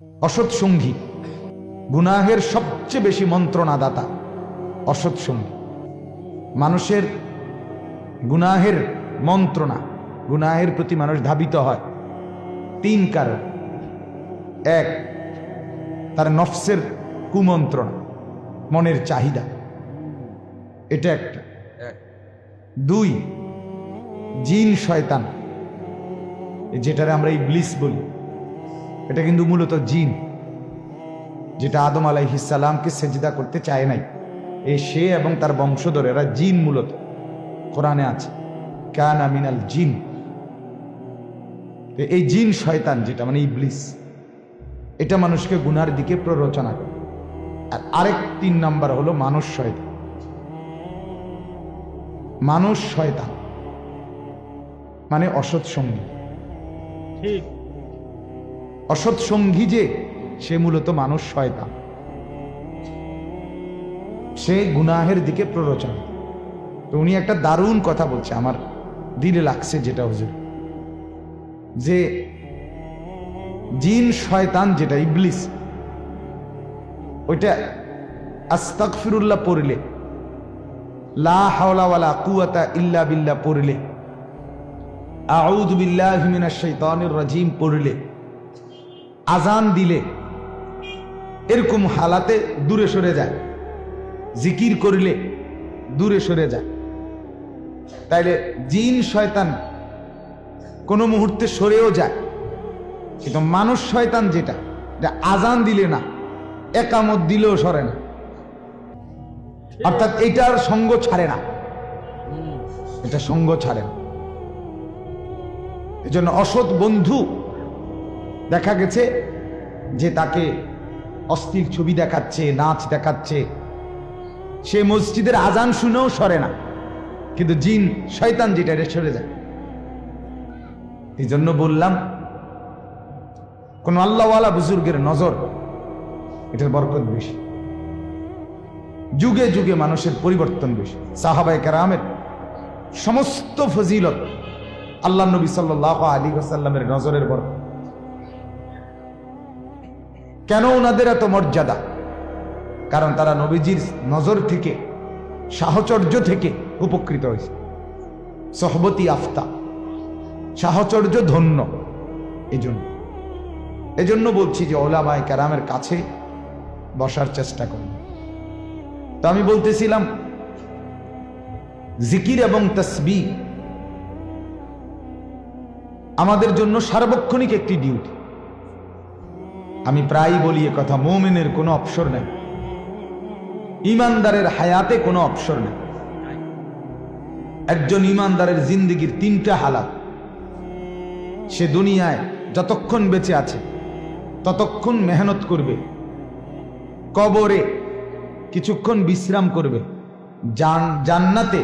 অসৎ সঙ্গী গুনাহের সবচেয়ে বেশি মন্ত্রণাদাতা অসৎ সঙ্গী। মানুষের গুনাহের মন্ত্রণা গুনাহের প্রতি মানুষ ধাবিত হয় তিন কারণ। এক তার নফসের কুমন্ত্রণা মনের চাহিদা। এটা একটা। দুই জিন শয়তান যেটারে আমরা ইবলিস বলি। এটা কিন্তু মূলত জিন, যেটা আদম আলাইহিসাল্লামকে সেজদা করতে চায় নাই। এই সে এবং তার বংশধর এরা জিন মূলত, কোরআনে আছে, কান আমিনাল জিন। এই জিন শয়তান যেটা মানে ইবলিস, এটা মানুষকে গুনার দিকে প্ররোচনা করে। আর আরেক তিন নাম্বার হলো মানুষ শয়তান। মানুষ শয়তান মানে অসৎ সঙ্গী। ঠিক। অসৎ সঙ্গী যে, সে মূলত মানুষ শয়তান। সে গুনাহের দিকে প্ররোচনা। তো উনি একটা দারুণ কথা বলছে, আমার দিলে লাগছে যেটা হুজুর। যে জিন শয়তান যেটা, ইবলিস, ওইটা আস্তাক ফিরুল্লাহ পড়লে, লা হাওলা ওয়ালা কুয়াতা ইল্লা বিল্লাহ পড়লে আউদ বিল্লাহ মিনাশ শাইতানির রাজিম পড়লে আজান দিলে এরকম হালাতে দূরে সরে যায়। জিকির করলে দূরে সরে যায়। তাইলে জিন, শয়তান কোনো মুহূর্তে সরেও যায়। কিন্তু মানুষ, শয়তান যেটা আজান দিলে না, একামত দিলেও সরে না। অর্থাৎ এটার সঙ্গ ছাড়ে না। এটা সঙ্গ ছাড়ে না। এজন্য অসৎ বন্ধু দেখা গেছে যে তাকে অস্থির ছবি দেখাচ্ছে, নাচ দেখাচ্ছে। সে মসজিদের আজান শুনেও সরে না। কিন্তু জিন শয়তান যেটা, এটা সরে যায়। এই জন্য বললাম, কোন আল্লাহওয়ালা বুজুর্গের নজর, এটার বরকত বেশি। যুগে যুগে মানুষের পরিবর্তন বেশি। সাহাবাই কারামের সমস্ত ফজিলত আল্লাহ নবী সাল্লাহ আলী আসাল্লামের নজরের বরকত। কেন ওনাদের এত মর্যাদা? কারণ তারা নবীজির নজর থেকে, সাহচর্য থেকে উপকৃত হয়েছে। সহবতী আফতা, সাহচর্য ধন্য। এজন্য এজন্য বলছি যে ওলামায় কারামের কাছে বসার চেষ্টা করুন। তো আমি বলতেছিলাম, জিকির এবং তসবি আমাদের জন্য সার্বক্ষণিক একটি ডিউটি। আমি প্রায় বলি কথা, মোমেনের কোনো অপসর নেই। ইমানদারের হায়াতে কোনো অপসর নেই। একজন ইমানদারের জিন্দিগির তিনটা হালাত। সে দুনিয়ায় যতক্ষণ বেঁচে আছে, ততক্ষণ মেহনত করবে। কবরে কিছুক্ষণ বিশ্রাম করবে। জান, জান্নাতে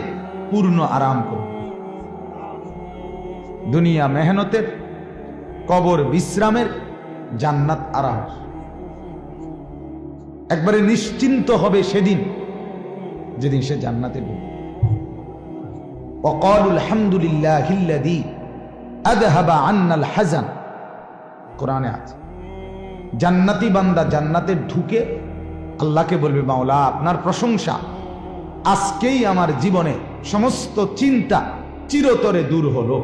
পূর্ণ আরাম করবে। দুনিয়া মেহনতের, কবর বিশ্রামের জান্নাত আরাম একবারে নিশ্চিন্ত হবে সেদিন যেদিন সে জান্নাতে ঢুকবে وقالوا الحمد لله الذي أذهب عنا الحزن কোরআনে আছে জান্নাতি বান্দা জান্নাতে ঢুকে আল্লাহকে বলবে মাওলা আপনার প্রশংসা আজকেই আমার জীবনে সমস্ত চিন্তা চিরতরে দূর হলো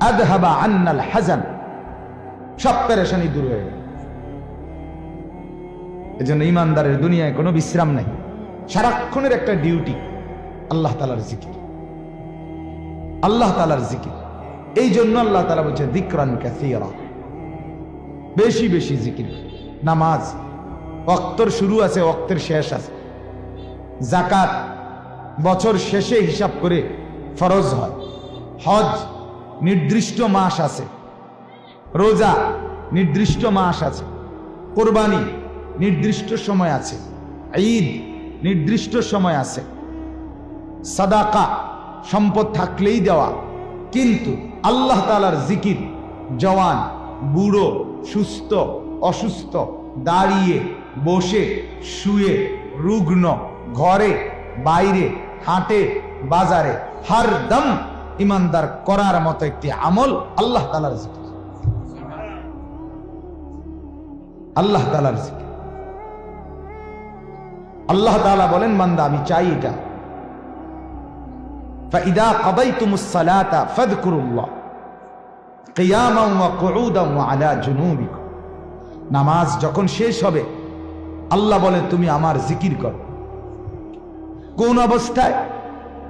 আদহাবা আন্নাল হাজান সব পেরেশানি দূর হয়ে গেল। এজন্য ইমানদারের দুনিয়ায় কোনো বিশ্রাম নাই। সারাক্ষণের একটা ডিউটি, আল্লাহ তালার জিকির। আল্লাহ তালার জিকির। এই জন্য আল্লাহ তালা বলছে দিকরান ক্যাসিয়ারা বেশি বেশি জিকির। নামাজ অক্তর শুরু আছে অক্তের শেষ আছে। জাকাত বছর শেষে হিসাব করে ফরজ হয়। হজ নির্দিষ্ট মাস আছে। রোজা নির্দিষ্ট মাস আছে। কোরবানি নির্দিষ্ট সময় আছে। ঈদ নির্দিষ্ট সময় আছে। সাদাকা সম্পদ থাকলেই দেওয়া। কিন্তু আল্লাহ তালার জিকির, জওয়ান, বুড়ো, সুস্থ, অসুস্থ, দাঁড়িয়ে, বসে, শুয়ে, রুগ্ন, ঘরে, বাইরে, হাটে, বাজারে হার দম ইমানদার করার মতো একটি আমল আল্লাহ তালার জিকির। আল্লাহ তালার জিকির আল্লাহ তাআলা বলেন বান্দা আমি চাই এটা فإذا قضيتم الصلاة فاذكروا الله قياما وقعودا وعلى جنوبكم নামাজ যখন শেষ হবে আল্লাহ বলে তুমি আমার জিকির করো কোন অবস্থায়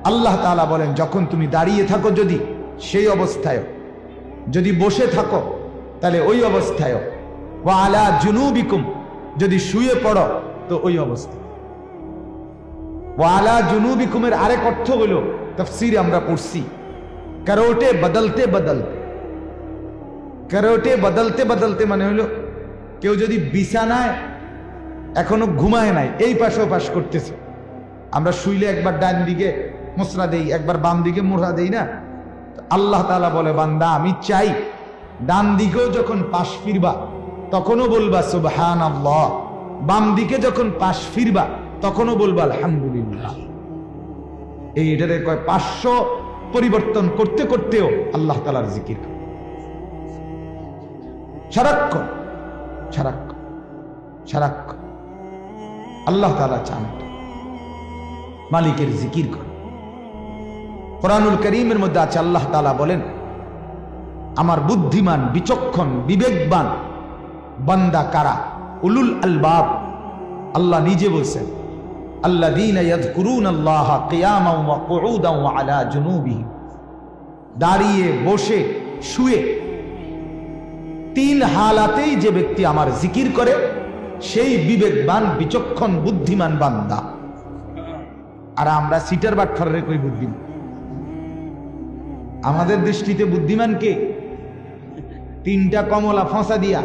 আল্লাহ তাআলা বলেন যখন তুমি দাঁড়িয়ে থাকো যদি সেই অবস্থায় যদি বসে থাকো তাহলে ওই অবস্থায় ও আলা জুনুবিকুম, যদি শুয়ে পড়ো, তো ওই অবস্থা। ও ওয়ালা জুনুবিকুমের আরেক অর্থ হলো, তফসির আমরা পড়ছি, কারোটে বদলতে বদলতে কারোটে বদলতে বদলতে মানে হলো, কেউ যদি বিছানায় এখনও ঘুমায় নাই, এই পাশে পাশ করতেছে। আমরা শুইলে একবার ডান দিকে মোসরা দেই, একবার বাম দিকে মোড়া দেই না? আল্লাহ তাআলা বলে, বান্দা, আমি চাই, ডান দিকেও যখন পাশ ফিরবা তখনও বলবা সুবহান আল্লাহ বাম দিকে যখন পাশ ফিরবা, তখনও বলবা, আলহামদুলিল্লাহ। এই এটারে কয় পাঁচশো পরিবর্তন করতে করতেও আল্লাহ তালার জিকির সারাক্ষণ সারাক্ষণ সারাক্ষণ আল্লাহ তালা চান মালিকের জিকির করে। কোরআনুল করিমের মধ্যে আছে, আল্লাহ তালা বলেন, আমার বুদ্ধিমান, বিচক্ষণ, বিবেকবান বান্দা কারা? উলুল আলবাব। আল্লাহ নিজে বলছেন আল্লাহ দাঁড়িয়ে, বসে, শুয়ে তিন হালাতেই যে ব্যক্তি আমার জিকির করে, সেই বিবেকবান, বিচক্ষণ, বুদ্ধিমান বান্দা। আর আমরা সিটার বাটফারের কই বুদ্ধিমান? আমাদের দৃষ্টিতে বুদ্ধিমান কে? তিনটা কমলা ফসা দিয়া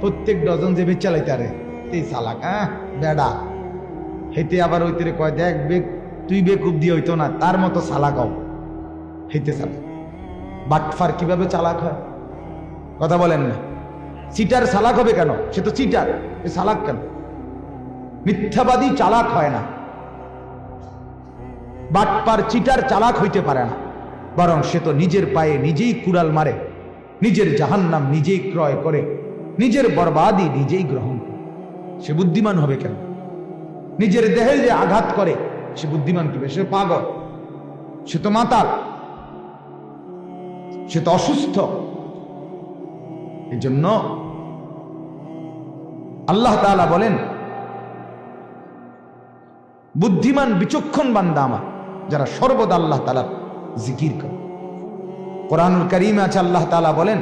প্রত্যেক ডজন যে বেচ চালাইতে আরে এই সালাক হ্যাঁ বেডা। হেতে আবার ওইতে কয়, দেখ বেগ তুই বেকুব দিয়ে হইতো না, তার মতো সালাক হও। হেতে সালাক বাটফার কীভাবে চালাক হয়? কথা বলেন না। চিটার সালাক হবে কেন? সে তো চিটার, এ সালাক কেন? মিথ্যাবাদী চালাক হয় না। বাটপার চিটার চালাক হইতে পারে না। বরং সে তো নিজের পায়ে নিজেই কুড়াল মারে, নিজের জাহান্নাম নিজেই ক্রয় করে। নিজের বরবাদি নিজেই গ্রহণ সে বুদ্ধিমান হবে কেন? নিজের দেহে যে আঘাত করে, সে বুদ্ধিমান কিবে সে পাগল। সে তো মাতাল। সে তো অসুস্থ। এই জন্য আল্লাহ তাআলা বলেন, বুদ্ধিমান, বিচক্ষণ বান্দা আমার, যারা সর্বদা আল্লাহ তালার জিকির করে। কোরআনুল করিম আছে, আল্লাহ তাআলা বলেন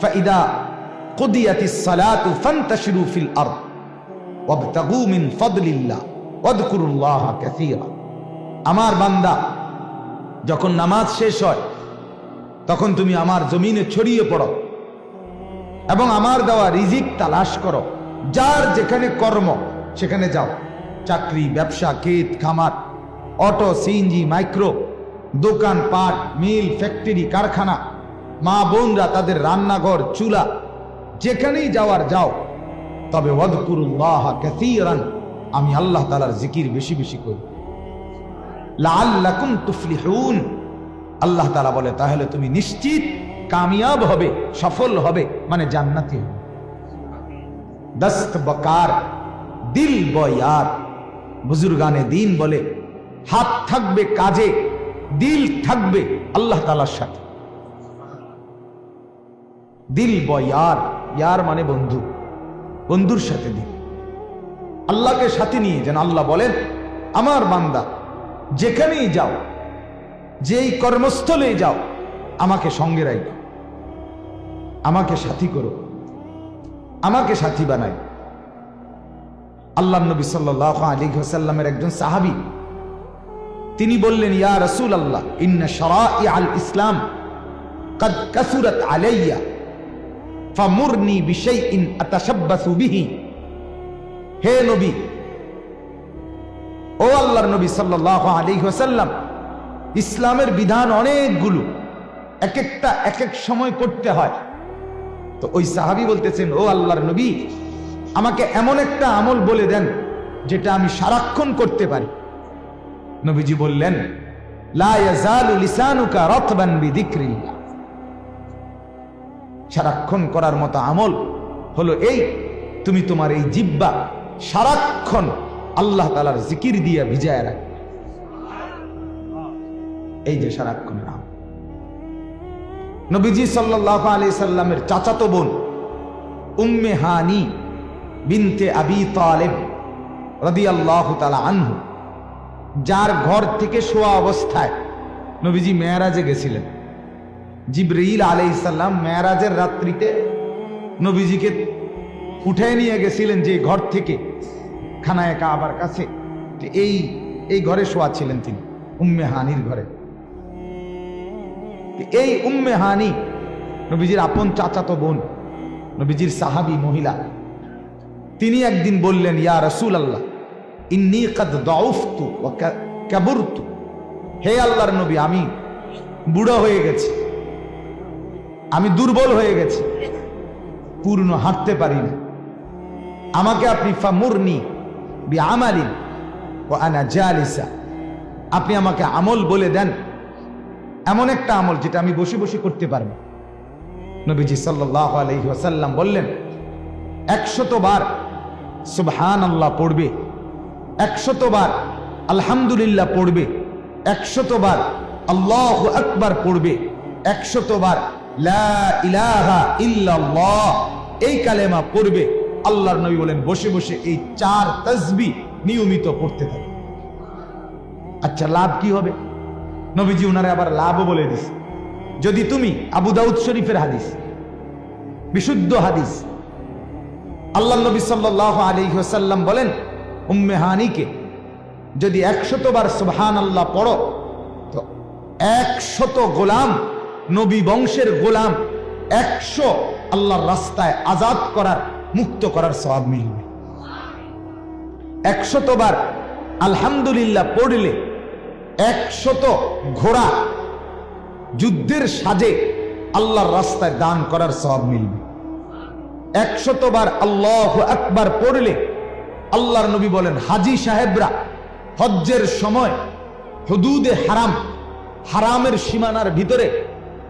ফাইদা মিন আমার বান্দা, যখন নামাজ শেষ হয়, তখন তুমি আমার জমিনে ছড়িয়ে পড়ো এবং আমার দেওয়া রিজিক তালাশ করো। যার যেখানে কর্ম, সেখানে যাও। চাকরি, ব্যবসা, ক্ষেত, খামার, অটো, সিএনজি, মাইক্রো, দোকান, পাট, মিল, ফ্যাক্টরি, কারখানা, মা বোনরা তাদের রান্নাঘর, চুলা যেখানেই যাওয়ার যাও, তবে আমি আল্লাহ তাআলার জিকির বেশি বেশি করি। লাআল্লাকুম তুফলিহুন। আল্লাহ তাআলা বলে, তাহলে তুমি নিশ্চিত কামিয়াব হবে, সফল হবে মানে জান্নাতি হবে। দস্ত বকার, দিল বয়ার। বুজুর্গানে দিন বলে, হাত থাকবে কাজে, দিল থাকবে আল্লাহ তালার সাথে। দিল বয়ার। ইয়ার মানে বন্ধু। বন্ধুর সাথে দিন। আল্লাহকে সাথে নিয়ে যেন আল্লাহ বলেন, আমার বান্দা, যেখানেই যাও, যেই কর্মস্থলে যাও, আমাকে সঙ্গে রাখো আমাকে সাথী করো। আমাকে সাথী বানাই। আল্লাহ নবী সাল্লাহ আলী হাসাল্লামের একজন সাহাবি, তিনি বললেন, ইয়া রসুল আল্লাহ ইন্না সরা আল ইসলাম কাসুরত আলাইয়া। ফামুরনি ইন হে নবী, ও আল্লাহর নবী সাল্লাহ আলী হোসাল্লাম ইসলামের বিধান অনেকগুলো এক একটা এক এক সময় করতে হয়। তো ওই সাহাবি বলতেছেন, ও আল্লাহর নবী, আমাকে এমন একটা আমল বলে দেন, যেটা আমি সারাক্ষণ করতে পারি। নবীজি বললেন লায়াজালু লিসানুকা রথবান বিদিক্রিয়া সারাক্ষণ করার মতো আমল হলো এই, তুমি তোমার এই জিব্বা সারাক্ষণ আল্লাহ তালার জিকির দিয়ে ভিজায় রাখ। এই যে সারাক্ষণ নাম নবীজি সাল্লাহ আলি সাল্লামের চাচাতো বোন উম্মে হানি বিনতে আবি তালেব রাদিয়াল্লাহু তালা আনহু, যার ঘর থেকে শোয়া অবস্থায় নবীজি মেয়ারাজে গেছিলেন। জিব্রাইল আলাইসাল্লাম মেয়ারাজের রাত্রিতে নবীজিকে উঠে নিয়ে গেছিলেন যে ঘর থেকে, খানায় কাবার কাছে। এই এই ঘরে শোয়া ছিলেন তিনি, উম্মে হানির ঘরে। এই উম্মে হানি নবীজির আপন চাচাতো বোন, নবীজির সাহাবি মহিলা, তিনি একদিন বললেন, ইয়া রসুল আল্লাহ ইন্নি কদ দাউফতু কাবুরতু। হে আল্লাহর নবী, আমি বুড়ো হয়ে গেছি। আমি দুর্বল হয়ে গেছি। পূর্ণ হাঁটতে পারি না আমাকে আপনি ফামুরনি বি আমালিন ও আনা জালিসা। আপনি আমাকে আমল বলে দেন। এমন একটা আমল যেটা আমি বসে বসে করতে পারব। নবীজি সাল্লাহ আলহি ওয়াসাল্লাম বললেন, একশত বার সুবহান আল্লাহ পড়বে, একশত বার আলহামদুলিল্লাহ পড়বে, একশত বার আল্লাহ আকবার পড়বে, একশত এই কালেমা পড়বে, আল্লাহর নবী বলেন, বসে বসে এই চার তসবি নিয়মিত পড়তে থাকে। আচ্ছা লাভ কি হবে? নবীজি উনারে আবার লাভও বলে দিস যদি তুমি আবু দাউদ শরীফের হাদিস, বিশুদ্ধ হাদিস আল্লাহ নবী সাল্লাহ আলী সাল্লাম বলেন, উম্মে হানিকে যদি একশত বার সুবহান আল্লাহ পড়ো, তো একশত গোলাম নবী বংশের গোলাম, একশো আল্লাহর রাস্তায় আজাদ করার, মুক্ত করার সবাব মিলবে। একশত বার আলহামদুলিল্লাহ পড়লে একশত ঘোড়া যুদ্ধের সাজে আল্লাহর রাস্তায় দান করার সবাব মিলবে। একশতবার আল্লাহ একবার পড়লে আল্লাহর নবী বলেন, হাজি সাহেবরা, হজ্জের সময় হদুদে হারাম, হারামের সীমানার ভিতরে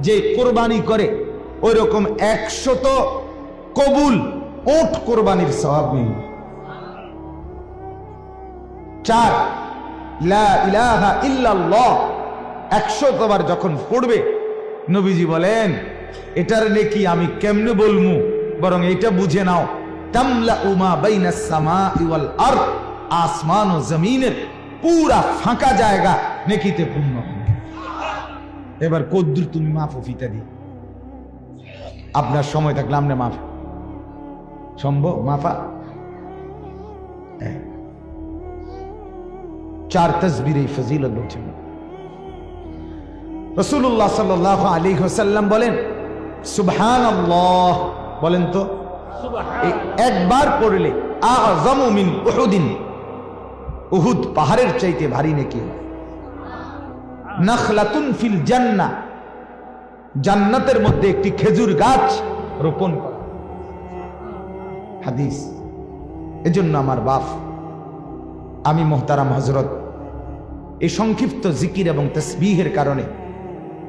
যে কোরবানি করে ওই রকম একশত কবুল ওট কোরবানির স্বভাব মিলবে চার, লা ইলাহা যখন পড়বে, নবীজি বলেন, এটার নেকি আমি কেমনে বলমু? বরং এটা বুঝে নাও। তামলা উমা বাইনাস সামা ওয়াল আরদ। আসমান ও জমিনের পুরা ফাঁকা জায়গা নেকিতে পূর্ণ। এবার কদ্দুর তুমি মাফ ফিতা দি আপনার সময় থাকলে আমরা মাফ। সম্ভব? মাফা? হ্যাঁ। চার তসবির এই ফজিলত বলছেন রসুল্লাহ সাল আলী হোসাল্লাম বলেন সুবহান আল্লাহ বলেন তো একবার পড়লে আজমিন উহুদিন। উহুদ পাহাড়ের চাইতে ভারী নাকি? নখলাতুন ফিল জান্না। জান্নাতের মধ্যে একটি খেজুর গাছ রোপণ করা। হাদিস। এজন্য আমার বাপ, আমি মোহতারাম হজরত এই সংক্ষিপ্ত জিকির এবং তসবিহের কারণে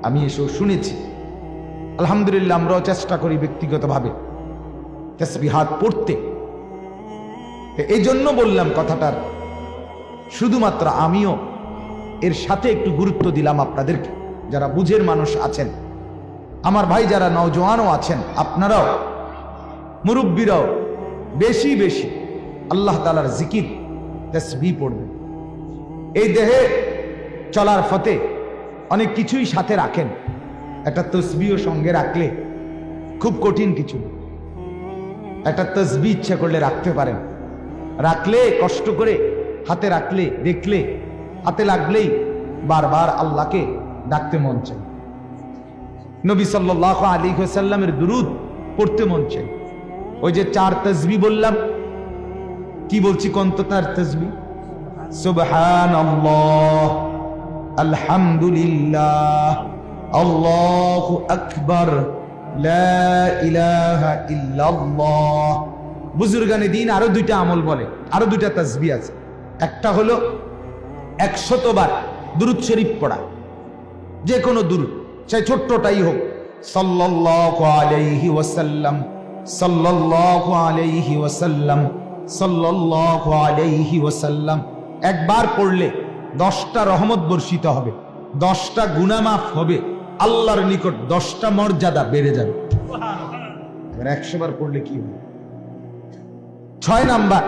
আমি এসেও শুনেছি। আলহামদুলিল্লাহ, আমরাও চেষ্টা করি ব্যক্তিগতভাবে তসবিহাত পড়তে। এই জন্য বললাম কথাটার, শুধুমাত্র আমিও এর সাথে একটু গুরুত্ব দিলাম আপনাদেরকে। যারা বুঝের মানুষ আছেন, আমার ভাই যারা নওজোয়ানও আছেন, আপনারাও, মুরব্বীরাও, বেশি বেশি আল্লাহ তালার জিকির তসবি পড়বেন। এই দেহে চলার ফতে অনেক কিছুই সাথে রাখেন। একটা তসবিও সঙ্গে রাখলে খুব কঠিন কিছু একটা তসবি ইচ্ছা করলে রাখতে পারেন। রাখলে, কষ্ট করে হাতে রাখলে, দেখলে হাতে লাগলেই বারবার আল্লাহকে ডাকতে মন চাই নবী সাল্লাহ আলী সাল্লামের দুরুদ পড়তে মন চাই ওই যে চার তসবি বললাম, কি বলছি কন্ত তার তসবি আল্লাহ আকবর দিন আরও দুইটা আমল বলে, আরও দুইটা তসবি আছে। একটা হলো একশতবার দুরুদ শরীফ পড়া। যে কোনো দুরুদ, সে ছোট্টটাই হোক। আলাইহি আলাইহি একবার পড়লে দশটা রহমত বর্ষিত হবে, দশটা গুনামাফ হবে, আল্লাহর নিকট দশটা মর্যাদা বেড়ে যাবে। একশো বার পড়লে কি হবে? ছয় নাম্বার,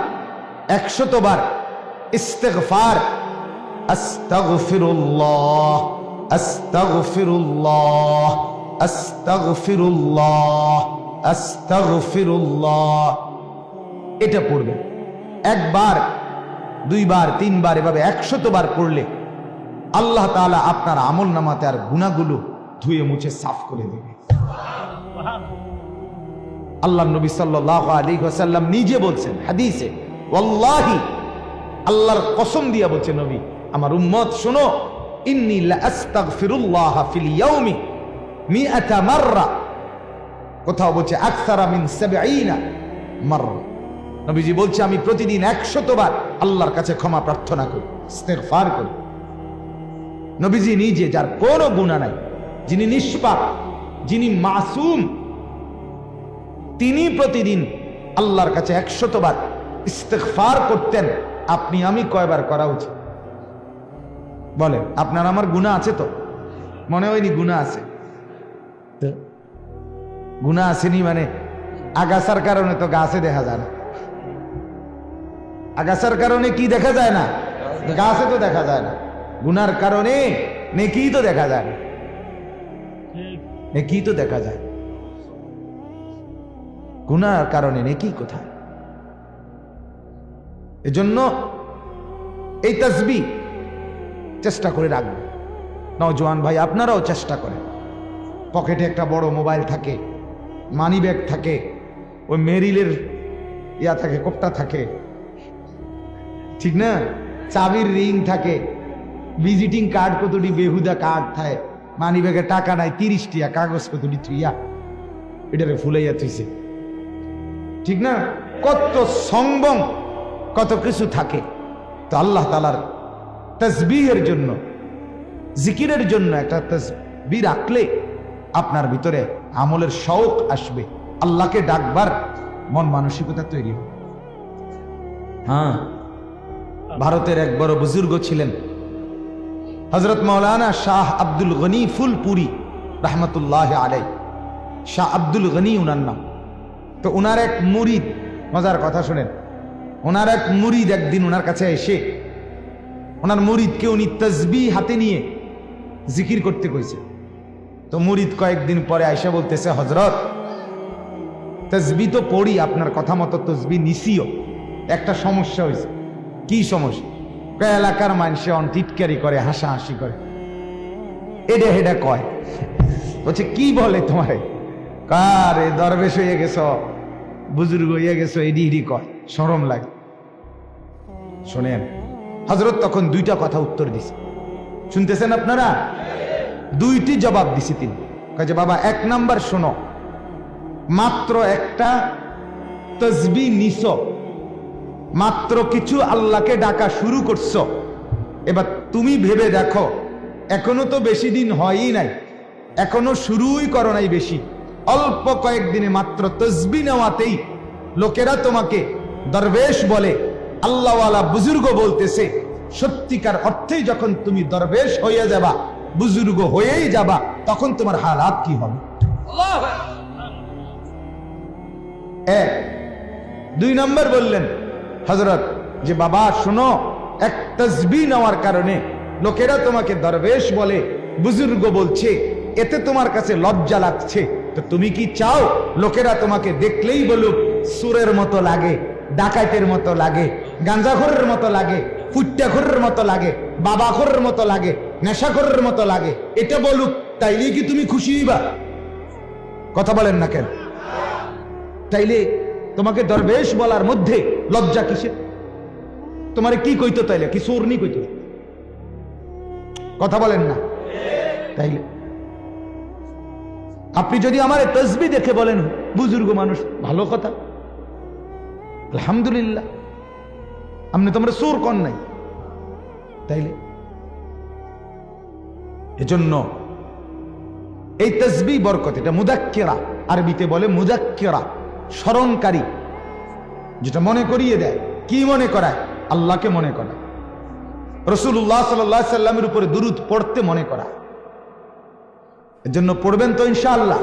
একশতবার ইস্তেগফার আস্তাগফিরুল্লাহ আস্তাগফিরুল্লাহ আস্তাগফিরুল্লাহ আস্তাগফিরুল্লাহ। এটা পড়বে। একবার, দুইবার, তিনবার, এভাবে একশতবার পড়লে আল্লাহ তাআলা আপনার আমল নামাতে আর গুণাগুলো ধুয়ে মুছে সাফ করে দেবে। আল্লাহ নবী সাল্লাল্লাহু আলাইহি ওয়াসাল্লাম নিজে বলছেন, হাদিসে আল্লাহর কসম দিয়া বলছে নবী আমার উম্মত, শোনো, ইন্নী লা আস্তাগফিরুল্লাহ ফিল ইয়াউমি মিআতা মাররা কোথাও বলছে, আকসারা মিন সাবঈনা মাররা নবীজি বলছে, আমি প্রতিদিন 100 বার আল্লাহর কাছে ক্ষমা প্রার্থনা করি, ইস্তেগফার করি নবীজি নিজে, যার কোনো গুনাহ নাই, যিনি নিষ্পাপ, যিনি মাসুম, তিনি প্রতিদিন আল্লাহর কাছে একশতবার ইস্তেগফার করতেন, আপনি, আমি কয়বার করা উচিত? বলেন আপনার আমার গুণা আছে তো? মনে হয়নি গুণা আছে। গুণা আসেনি মানে আগাছার কারণে তো গাছে দেখা যায় না। আগাছার কারণে কি দেখা যায় না? গাছে তো দেখা যায় না। গুনার কারণে নেকি তো দেখা যায় না। নেকি তো দেখা যায়। গুনার কারণে নেকি কোথায়? এজন্য এই তসবি চেষ্টা করে রাখবেন নজওয়ান ভাই, আপনারাও চেষ্টা করেন। পকেটে একটা বড় মোবাইল থাকে মানি ব্যাগ থাকে, ওই মেরিলের ইয়া থাকে কোপটা থাকে। ঠিক না? চাবির রিং থাকে ভিজিটিং কার্ড কতটি বেহুদা কার্ড থাকে মানি ব্যাগে টাকা নাই, তিরিশ টিয়া, কাগজ কতটি থুইয়া এটারে ফুলাইয়া থুইছে। ঠিক না? কত সংবং কত কিছু থাকে। তো আল্লাহ তালার তসবিহের জন্য, জিকিরের জন্য একটা তসবি রাখলে আপনার ভিতরে আমলের শৌক আসবে। আল্লাহকে ডাকবার মন মানসিকতা তৈরি হবে। হ্যাঁ ভারতের এক বড় বুজুর্গ ছিলেন হজরত মৌলানা শাহ আব্দুল গনি ফুলপুরি রহমতুল্লাহ আলাই শাহ আব্দুল গনি উনার নাম। তো ওনার এক মুরিদ, মজার কথা শোনেন ওনার এক মুরিদ একদিন ওনার কাছে এসে ওনার মুরিদকে উনি তসবি হাতে নিয়ে জিকির করতে কইছে। তো মুরিদ কয়েকদিন পরে আয়সা বলতেছে হজরত তসবি তো পড়ি, আপনার কথা মতো তসবি নিসিও একটা সমস্যা হয়েছে কি সমস্যা? এলাকার মানুষে অন টিটকারি করে, হাসাহাসি করে। এডে হেডে কয়, বলছে, কি বলে তোমারে? কার দরবেশ হয়ে গেছ? বুজুর্গ হয়ে গেছ? এডি ইডি কয় সরম লাগে। শোনেন হজরত তখন দুইটা কথা উত্তর দিছে। শুনতেছেন আপনারা? দুইটি জবাব দিছে তিনি। কাজে বাবা, এক নাম্বার শোনো। মাত্র একটা তসবি নিস মাত্র কিছু আল্লাহকে ডাকা শুরু করছ। এবার তুমি ভেবে দেখো, এখনও তো বেশি দিন হয়ই নাই। এখনও শুরুই করো নাই বেশি। অল্প কয়েকদিনে মাত্র তসবি নেওয়াতেই লোকেরা তোমাকে দরবেশ বলে আল্লাহওয়ালা বুজুর্গ বলতেছে সত্যিকার অর্থেই যখন তুমি দরবেশ হয়ে যাবা বুজুর্গ হয়েই যাবা তখন তোমার হালাত কি হবে? এক। দুই নম্বর বললেন হজরত যে বাবা শোনো এক তসবি নেওয়ার কারণে লোকেরা তোমাকে দরবেশ বলে বুজুর্গ বলছে এতে তোমার কাছে লজ্জা লাগছে। তো তুমি কি চাও লোকেরা তোমাকে দেখলেই বলুক সুরের মতো লাগে। ডাকাইতের মতো লাগে, গাঞ্জাখোরের মতো লাগে, ফুট্টাখোরের মতো লাগে, বাবাখোরের মতো লাগে, নেশাখোরের মতো লাগে। এটা বলুক, তাইলেই কি তুমি খুশি হইবা? কথা বলেন না কেন? তাইলে তোমাকে দরবেশ বলার মধ্যে লজ্জা কিসে তোমারে কি কইতো তাইলে? কি সোরনি কইতো? কথা বলেন না। তাইলে আপনি যদি আমার তসবি দেখে বলেন, বুজুর্গ মানুষ, ভালো কথা। আলহামদুলিল্লাহ। আপনি তোমরা সুর কন নাই। তাইলে? এজন্য এই তসবি বরকত এটা মুদাক্কেরা আরবিতে বলে মুদাক্কেরা স্মরণকারী যেটা মনে করিয়ে দেয়। কি মনে করায়? আল্লাহকে মনে করায়। রসুল্লাহ সাল্লাহ সাল্লামের উপরে দুরুদ পড়তে মনে করা এর জন্য পড়বেন তো ইনশাআল্লাহ।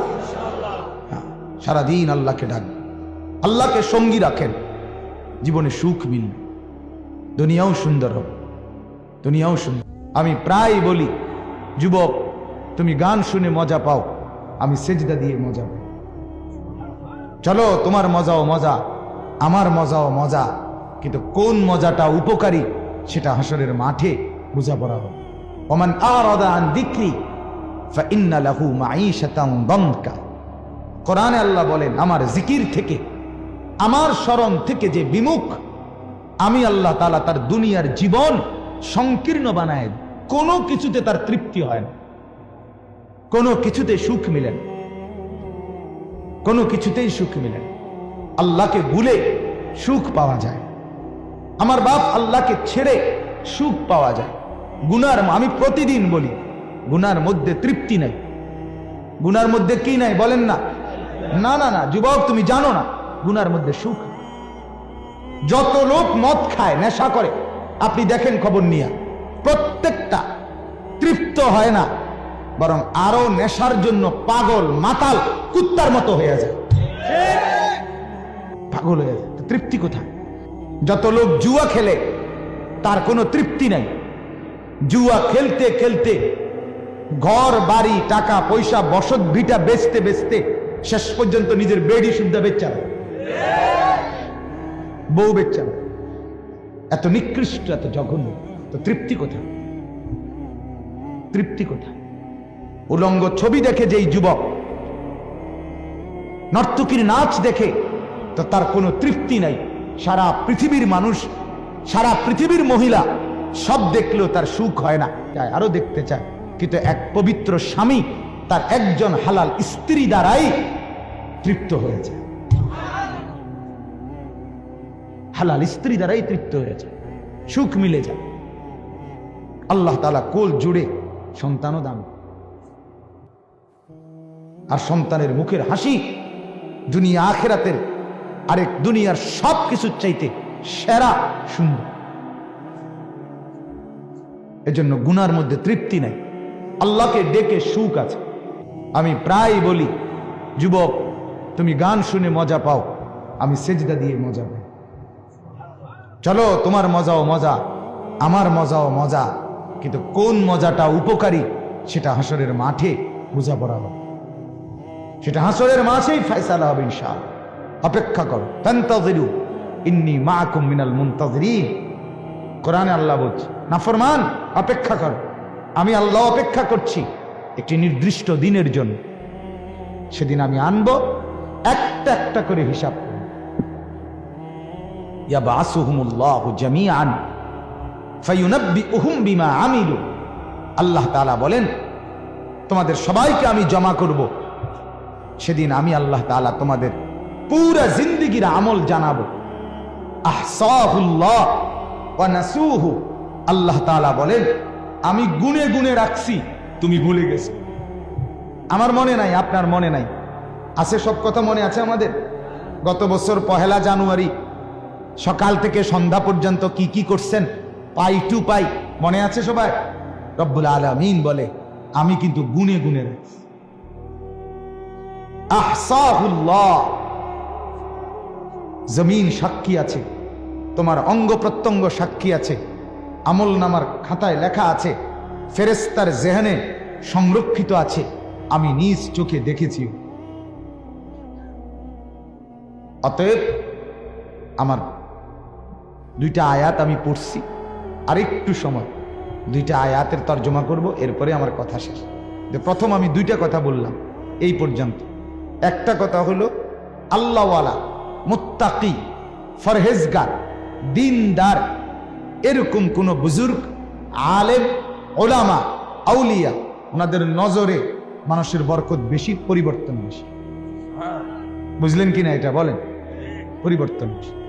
হ্যাঁ, সারাদিন আল্লাহকে ডাক। আল্লাহকে সঙ্গী রাখেন। জীবনে সুখ মিলবে। দুনিয়াও সুন্দর হবে। দুনিয়াও সুন্দর। আমি প্রায় বলি, যুবক, তুমি গান শুনে মজা পাও। আমি সেজদা দিয়ে মজা পাই। চলো, তোমার মজাও মজা, আমার মজাও মজা, কিন্তু কোন মজাটা উপকারী সেটা হাসরের মাঠে বুঝা পড়া হবে। ওমান আরাদা আন দিক্রি, ফাইন্না লাহু মাঈশাতান দনকা কোরআনে আল্লাহ বলেন, আমার জিকির থেকে আমার স্মরণ থেকে যে বিমুখ, আমি আল্লাহ তালা তার দুনিয়ার জীবন সংকীর্ণ বানায়। কোনো কিছুতে তার তৃপ্তি হয় না। কোনো কিছুতে সুখ মিলেন কোনো কিছুতেই সুখ মিলেন আল্লাহকে ভুলে সুখ পাওয়া যায়। আমার বাপ আল্লাহকে ছেড়ে সুখ পাওয়া যায়। গুনার আমি প্রতিদিন বলি, গুনার মধ্যে তৃপ্তি নাই। গুনার মধ্যে কি নাই বলেন না না না, যুবক, তুমি জানো না। গুনার মধ্যে সুখ। যত লোক মদ খায়, নেশা করে, আপনি দেখেন খবর নিয়ে, প্রত্যেকটা তৃপ্ত হয় না, বরং আরও নেশার জন্য পাগল, মাতাল, কুত্তার মতো হয়ে যায়। পাগল হয়ে যায়। তৃপ্তি কোথায়? যত লোক জুয়া খেলে, তার কোনো তৃপ্তি নাই। জুয়া খেলতে খেলতে, ঘর, বাড়ি, টাকা, পয়সা, বসত, ভিটা বেচতে বেচতে, শেষ পর্যন্ত নিজের বেডি শুদ্ধ বেচা বউ বেচা এত নিকৃষ্ট, এত জঘন্য, তো তৃপ্তি কোথায়? তৃপ্তি কোথায়? উলঙ্গ ছবি দেখে যেই যুবক, নর্তকীর নাচ দেখে, তো তার কোনো তৃপ্তি নাই। সারা পৃথিবীর মানুষ, সারা পৃথিবীর মহিলা সব দেখলেও তার সুখ হয় না। চায় আরও দেখতে চায়। কিন্তু এক পবিত্র স্বামী, তার একজন হালাল স্ত্রী দ্বারাই তৃপ্ত হয়েছে হালাল স্ত্রী দ্বারাই তৃপ্ত হয়েছে সুখ মিলে যায় আল্লাহ তালা কোল জুড়ে সন্তানও দান আর সন্তানের মুখের হাসি দুনিয়া আখেরাতের আরেক দুনিয়ার সব কিছুর চাইতে সেরা, সুন্দর। এজন্য গুনার মধ্যে তৃপ্তি নাই। আল্লাহকে ডেকে সুখ আছে। আমি প্রায় বলি, যুবক, তুমি গান শুনে মজা পাও, আমি সেজদা দিয়ে মজা পাই। চলো, তোমার মজাও মজা, আমার মজাও মজা, কিন্তু কোন মজাটা উপকারী সেটা হাসরের মাঠে বুঝা পড়া হবে। সেটা হাসরের মাঠেই ফয়সালা হবে ইনশাআল্লাহ। অপেক্ষা করো, তান্তাজিরু, ইন্নি মা মিনাল মুনতাজিরিন। কোরআনে আল্লাহ বলছে, নাফরমান, অপেক্ষা করো। আমি আল্লাহ অপেক্ষা করছি একটি নির্দিষ্ট দিনের জন্য। সেদিন আমি আনব, একটা একটা করে হিসাব বিমা আল্লাহ তাআলা বলেন, তোমাদের সবাইকে আমি জমা করব। সেদিন আমি আল্লাহ তাআলা তোমাদের পুরা জিন্দিগির আমল জানাব। আহসাহুল্লাহ নাসুহু। আল্লাহ তাআলা বলেন, আমি গুনে গুনে রাখছি, তুমি ভুলে গেছো। আমার মনে নাই, আপনার মনে নাই। আছে সব কথা মনে আছে আমাদের? গত বছর পহেলা জানুয়ারি সকাল থেকে সন্ধ্যা পর্যন্ত কি কি করছেন? পাই টু পাই। মনে আছে সবাই রব্বুল আলামিন বলে, আমি কিন্তু গুনে গুনে জমিন সাক্ষী আছে, তোমার অঙ্গ প্রত্যঙ্গ সাক্ষী আছে, আমল নামার খাতায় লেখা আছে ফেরেস্তার জেহানে সংরক্ষিত আছে, আমি নিজ চোখে দেখেছি। অতএব, আমার দুইটা আয়াত আমি পড়ছি আর একটু সময়। দুইটা আয়াতের তর্জমা করব এরপরে আমার কথা শেষ। যে প্রথম আমি দুইটা কথা বললাম এই পর্যন্ত। একটা কথা হলো আল্লাহওয়ালা মোত্তাকি ফরহেজগার দিনদার এরকম কোন বুজুর্গ আলেম ওলামা আউলিয়া ওনাদের নজরে মানুষের বরকত বেশি পরিবর্তন বেশি। বুঝলেন কিনা এটা? বলেন। পরিবর্তন বেশি।